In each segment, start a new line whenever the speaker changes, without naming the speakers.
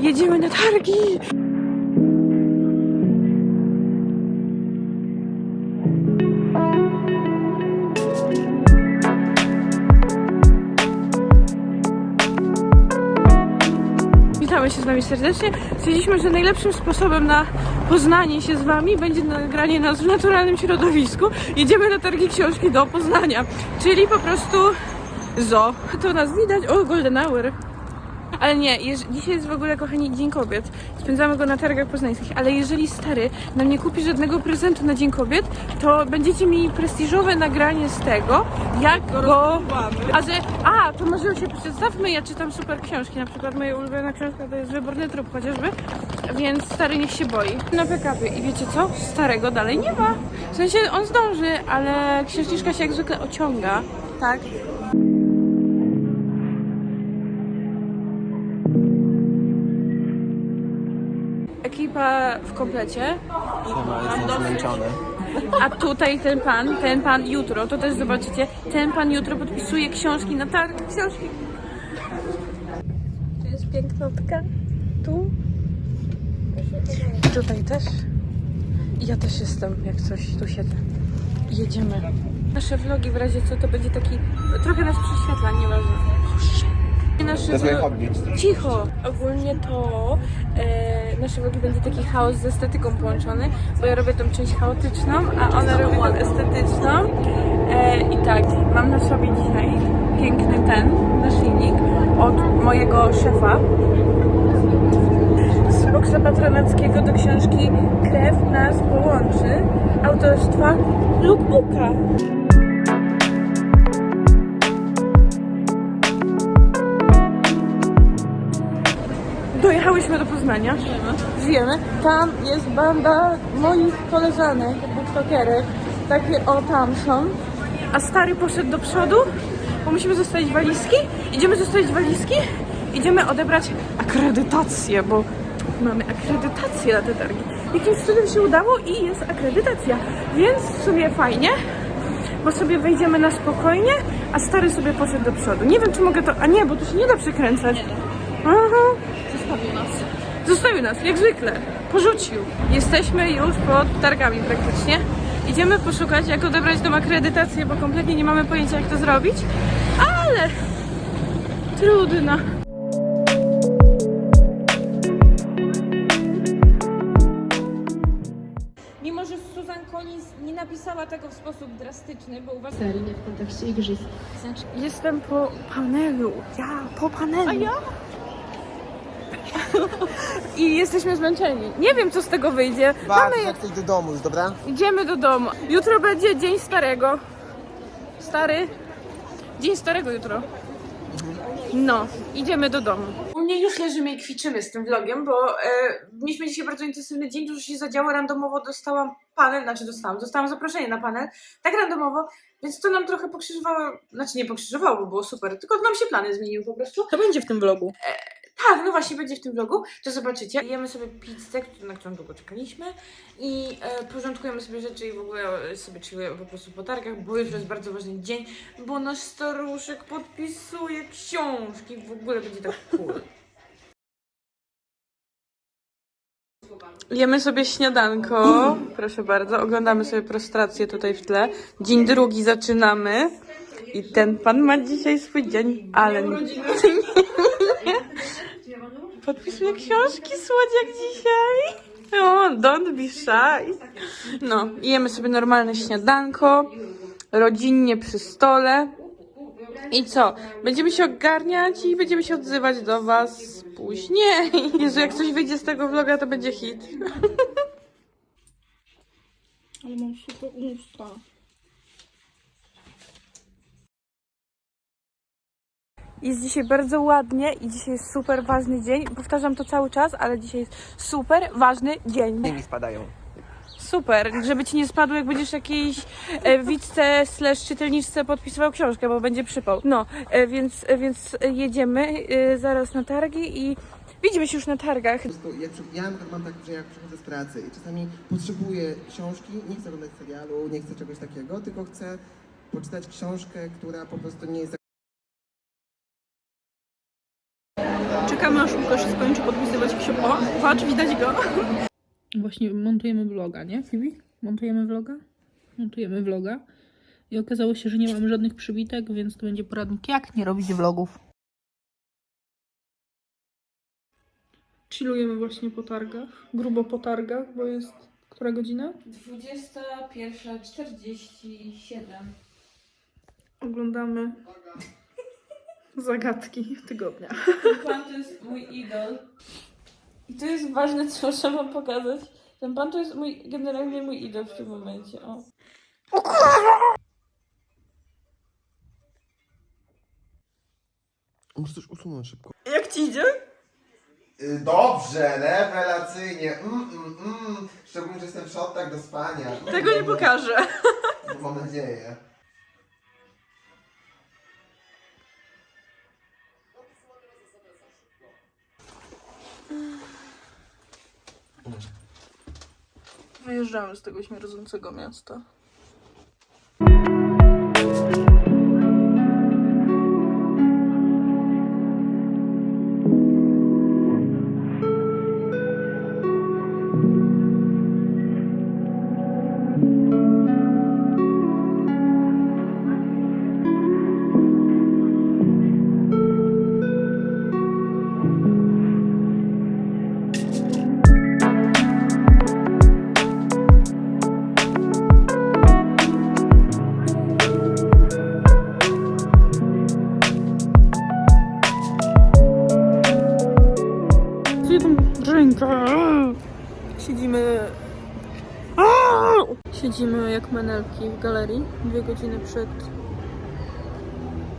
Jedziemy na targi! Witamy się z Wami serdecznie. Stwierdziliśmy, że najlepszym sposobem na poznanie się z Wami będzie nagranie nas w naturalnym środowisku. Jedziemy na targi książki do Poznania, czyli po prostu zo. To nas widać. O, Golden Hour. Ale nie, jeż, dzisiaj jest w ogóle, kochani, Dzień Kobiet. Spędzamy go na targach poznańskich, ale jeżeli stary nam nie kupi żadnego prezentu na Dzień Kobiet, to będziecie mieli prestiżowe nagranie z tego, jak go... A że... A, to może się przedstawmy, ja czytam super książki, na przykład moja ulubiona książka to jest Wyborny Trup chociażby, więc stary niech się boi. Na PKP i wiecie co? Starego dalej nie ma. W sensie on zdąży, ale księżniczka się jak zwykle ociąga, tak? W komplecie.
Siema, jestem zmęczony.
A tutaj ten pan, ten pan jutro, to też zobaczycie, ten pan jutro podpisuje książki na targ książki. Tu jest pięknotka. Tu. I tutaj też. I ja też jestem, jak coś, tu siedzę. I Jedziemy. Nasze vlogi w razie co to będzie taki, trochę nas prześwietla, nieważne. Nasze
jest moje hobby.
Cicho! Ogólnie to e, nasze vlogi będzie taki chaos z estetyką połączony, bo ja robię tą część chaotyczną, a ona robi tą estetyczną. E, I tak, mam na sobie dzisiaj piękny ten naszyjnik od mojego szefa z boksa patronackiego do książki Krew nas połączy autorstwa Lookbooka. Dojechałyśmy do Poznania. Żyjemy. Tam jest banda moich koleżanek, booktokerek. Takie o tam są. A stary poszedł do przodu, bo musimy zostawić walizki. Idziemy zostawić walizki. Idziemy odebrać akredytację, bo mamy akredytację na te targi. Jakimś cudem się udało i jest akredytacja. Więc w sumie fajnie, bo sobie wejdziemy na spokojnie, a stary sobie poszedł do przodu. Nie wiem, czy mogę to... A nie, bo tu się nie da przekręcać. Aha. Zostawił nas. Zostawił nas, jak zwykle. Porzucił. Jesteśmy już pod targami praktycznie. Idziemy poszukać, jak odebrać tą akredytację, bo kompletnie nie mamy pojęcia, jak to zrobić. Ale trudno. Mimo, że Susan Collins nie napisała tego w sposób drastyczny, bo uważam...
Serii w kontekście igrzysk. Znaczy,
Jestem po panelu. Ja po panelu. A ja? I jesteśmy zmęczeni. Nie wiem, co z tego wyjdzie.
Bardzo,
Mamy,
jak chcesz do domu już, dobra?
idziemy do domu. Jutro będzie dzień starego. Stary. Dzień starego jutro. No, idziemy do domu. U mnie już leżymy i kwiczymy z tym vlogiem, bo e, mieliśmy dzisiaj bardzo intensywny dzień, dużo się zadziało, randomowo dostałam panel, znaczy dostałam, dostałam zaproszenie na panel, tak randomowo, więc to nam trochę pokrzyżowało, znaczy nie pokrzyżowało, bo było super, tylko nam się plany zmieniły po prostu.
To będzie w tym vlogu.
Tak, no właśnie będzie w tym vlogu, to zobaczycie. Jemy sobie pizzę, na którą długo czekaliśmy i e, porządkujemy sobie rzeczy i w ogóle sobie chillujemy po prostu po targach, bo jutro jest bardzo ważny dzień, bo nasz staruszek podpisuje książki, w ogóle będzie tak cool. Jemy sobie śniadanko, proszę bardzo, oglądamy sobie prostrację tutaj w tle. Dzień drugi zaczynamy i ten pan ma dzisiaj swój dzień, ale nie. Podpisuje książki, słodziak dzisiaj. O, don't be shy. No, jemy sobie normalne śniadanko, rodzinnie przy stole. I co? Będziemy się ogarniać i będziemy się odzywać do was później. Jezu, jak coś wyjdzie z tego vloga, to będzie hit.
Ale mam super usta.
Jest dzisiaj bardzo ładnie i dzisiaj jest super ważny dzień. Powtarzam to cały czas, ale dzisiaj jest super ważny dzień.
Nie mi spadają.
Super, żeby ci nie spadło, jak będziesz jakiejś e, widzce slash czytelniczce podpisywał książkę, bo będzie przypał. No, e, więc, e, więc jedziemy e, zaraz na targi i widzimy się już na targach.
Po prostu jak, przy- ja na przykład mam tak, że jak przychodzę z pracy i czasami potrzebuję książki, nie chcę oglądać serialu, nie chcę czegoś takiego, tylko chcę poczytać książkę, która po prostu nie jest
patrz, widać go. Właśnie montujemy vloga, nie, Fibi? Montujemy vloga? Montujemy vloga. I okazało się, że nie mamy żadnych przybitek, więc to będzie poradnik, jak nie robić vlogów. Chillujemy właśnie po targach. Grubo po targach, bo jest... Która godzina?
21.47.
Oglądamy zagadki tygodnia.
Pan to jest mój idol. I to jest ważne, co muszę wam pokazać. Ten pan to jest mój, generalnie mój idol w tym momencie. O.
Muszę coś usunąć szybko.
Jak ci idzie?
Y, Dobrze, rewelacyjnie. Mm, mm, mm. Szczególnie, że jestem w shortach do spania. Mm,
Tego nie pokażę.
No, Mam nadzieję.
Wyjeżdżamy z tego śmierdzącego miasta. Siedzimy jak menelki w galerii. Dwie godziny przed.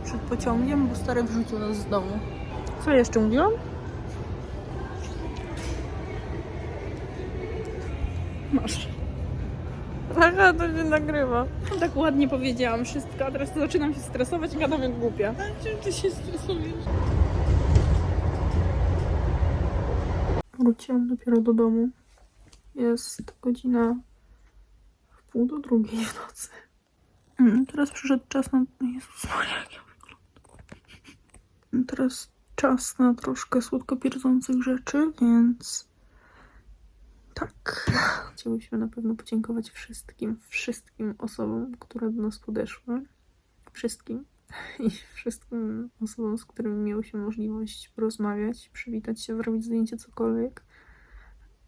przed pociągiem, bo stary wrzucił nas z domu. Co jeszcze mówiłam? Masz. Aha, to się nagrywa. Tak ładnie powiedziałam wszystko, a teraz zaczynam się stresować i gadam jak głupia. A czym ty się stresujesz? Wróciłam dopiero do domu. Jest godzina pół do drugiej w nocy. Mm, teraz przyszedł czas na... Jezus Maria, jak ja wyglądam. Teraz czas na troszkę słodko pierdzących rzeczy, więc... Tak. Chciałyśmy na pewno podziękować wszystkim, wszystkim osobom, które do nas podeszły. Wszystkim. I wszystkim osobom, z którymi miało się możliwość porozmawiać, przywitać się, zrobić zdjęcie, cokolwiek.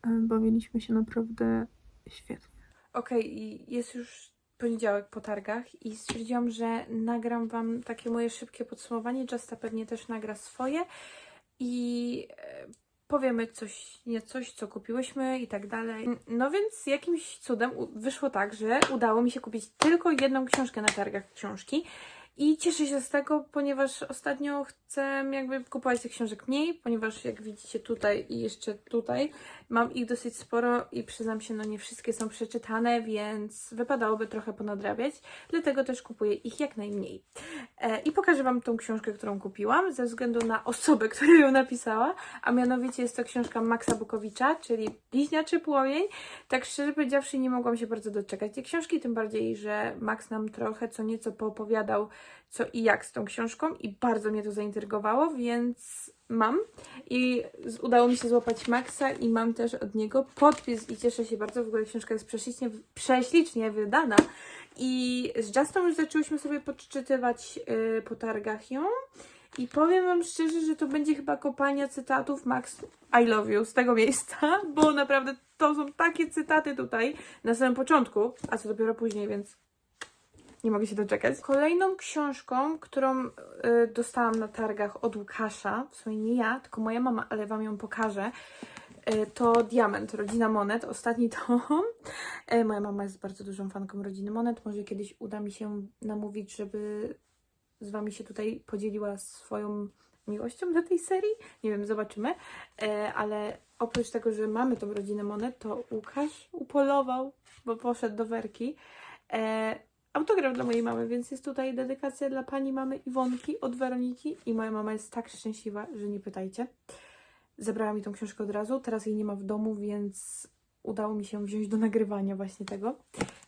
E, Bawiliśmy się naprawdę świetnie.
Okej, i jest już poniedziałek po targach i stwierdziłam, że nagram wam takie moje szybkie podsumowanie. Justa pewnie też nagra swoje i e, powiemy coś, nie coś, co kupiłyśmy i tak dalej. No więc jakimś cudem wyszło tak, że udało mi się kupić tylko jedną książkę na targach książki. I cieszę się z tego, ponieważ ostatnio chcę jakby kupować tych książek mniej, ponieważ jak widzicie tutaj i jeszcze tutaj mam ich dosyć sporo i przyznam się, no nie wszystkie są przeczytane, więc wypadałoby trochę ponadrabiać, dlatego też kupuję ich jak najmniej. E, I pokażę Wam tą książkę, którą kupiłam, ze względu na osobę, która ją napisała, a mianowicie jest to książka Maxa Bukowicza, czyli Bliźniaczy Płomień. Tak szczerze powiedziawszy, nie mogłam się bardzo doczekać tej książki, tym bardziej, że Max nam trochę co nieco poopowiadał, co i jak z tą książką i bardzo mnie to zaintrygowało, więc mam. I udało mi się złapać Maxa i mam też od niego podpis i cieszę się bardzo, w ogóle książka jest prześlicznie, prześlicznie wydana. I z Justą już zaczęłyśmy sobie podczytywać yy, po targach ją. I powiem Wam szczerze, że to będzie chyba kopalnia cytatów. Max I love you z tego miejsca, bo naprawdę to są takie cytaty tutaj na samym początku, a co dopiero później, więc nie mogę się doczekać. Kolejną książką, którą y, dostałam na targach od Łukasza, w sumie nie ja, tylko moja mama, ale Wam ją pokażę, y, to Diament, Rodzina Monet, ostatni tom. Y, moja mama jest bardzo dużą fanką Rodziny Monet, może kiedyś uda mi się namówić, żeby z Wami się tutaj podzieliła swoją miłością do tej serii. Nie wiem, zobaczymy. E, ale oprócz tego, że mamy tą rodzinę Monet, to Łukasz upolował, bo poszedł do Werki. E, autograf dla mojej mamy, więc jest tutaj dedykacja dla pani mamy Iwonki od Weroniki i moja mama jest tak szczęśliwa, że nie pytajcie. Zabrała mi tą książkę od razu, teraz jej nie ma w domu, więc udało mi się wziąć do nagrywania właśnie tego,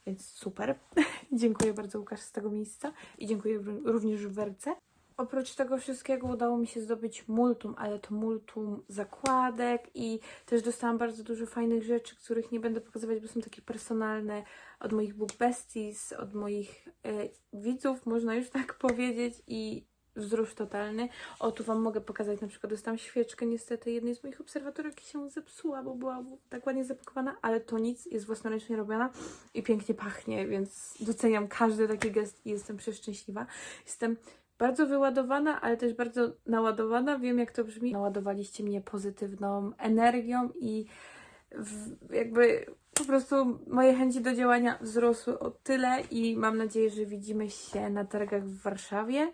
więc super. dziękuję bardzo Łukasz z tego miejsca i dziękuję ró- również Werce. Oprócz tego wszystkiego udało mi się zdobyć multum, ale to multum zakładek i też dostałam bardzo dużo fajnych rzeczy, których nie będę pokazywać, bo są takie personalne od moich book besties, od moich e, widzów, można już tak powiedzieć i wzrusz totalny. O, tu Wam mogę pokazać, na przykład dostałam świeczkę niestety jednej z moich obserwatorek się zepsuła, bo była tak ładnie zapakowana, ale to nic, jest własnoręcznie robiona i pięknie pachnie, więc doceniam każdy taki gest i jestem przeszczęśliwa. Jestem bardzo wyładowana, ale też bardzo naładowana. Wiem, jak to brzmi. Naładowaliście mnie pozytywną energią i jakby po prostu moje chęci do działania wzrosły o tyle i mam nadzieję, że widzimy się na targach w Warszawie.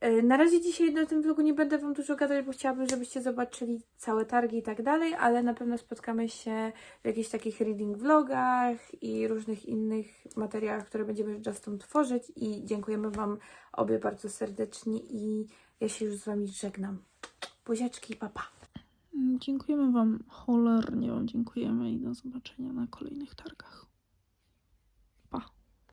E, Na razie dzisiaj na tym vlogu nie będę Wam dużo gadać, bo chciałabym, żebyście zobaczyli całe targi i tak dalej, ale na pewno spotkamy się w jakichś takich reading vlogach i różnych innych materiałach, które będziemy Justom tworzyć i dziękujemy Wam obie bardzo serdecznie i ja się już z Wami żegnam. Buziaczki, papa.
Dziękujemy Wam, cholernie Wam dziękujemy i do zobaczenia na kolejnych targach.